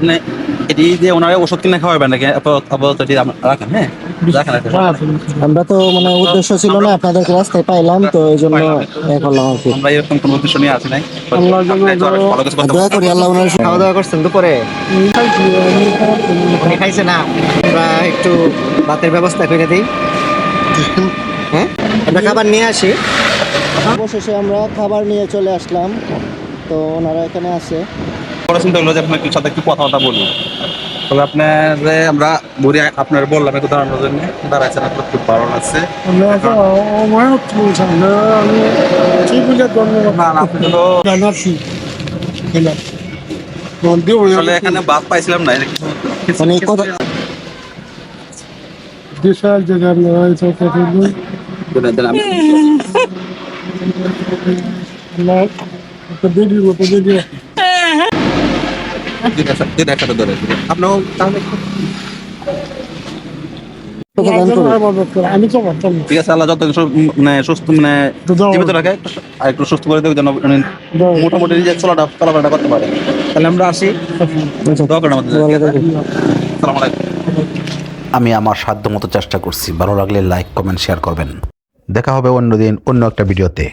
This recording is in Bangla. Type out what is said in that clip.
আপনি এটি দিয়ে ওনারা ওষুধ কিনে খাওয়াবেন নাকি? আপাতত এটি রাখেন হ্যাঁ? রাখেন আমরা তো মানে উদ্দেশ্য ছিল না আপনাদেরকে রাস্তায় পাইলাম তো এই জন্য করলাম আর কি। আমরা এরকম কোনো উদ্দেশ্য নিয়ে আসি নাই। দয়া করি আল্লাহ ওনার খাওয়া দাওয়া করছেন দুপুরে? উনি খাইছে না? আমরা একটু ভাতের ব্যবস্থা করে দিই। হ্যাঁ? আমরা খাবার নিয়ে আসি। অবশেষে আমরা খাবার নিয়ে চলে আসলাম তো ওনারা এখানে আছে। চিন্তা করল যে আপনার সাথে একটু কথাবার্তা বলব তবে আপনার যে আমরা বুড়ি আপনার বললাম একটু দাঁড়ানোর জন্য। দাঁড়াইছেন আপনার খুব ভালো লাগছে। আসলে এখানে বাস পাইছিলাম না মানে বিশাল জায়গার লড়াই চলতে থাকবে ভিডিও দুইটা একসাথে- ধরে। তাহলে মানে সুস্থ মানে করে যেন মোটামুটি নিজের চলাটা করতে তাহলে আমরা আসি। আমি আমার সাধ্য মতো চেষ্টা করছি। ভালো লাগলে লাইক কমেন্ট শেয়ার করবেন। দেখা হবে অন্যদিন অন্য একটা ভিডিওতে।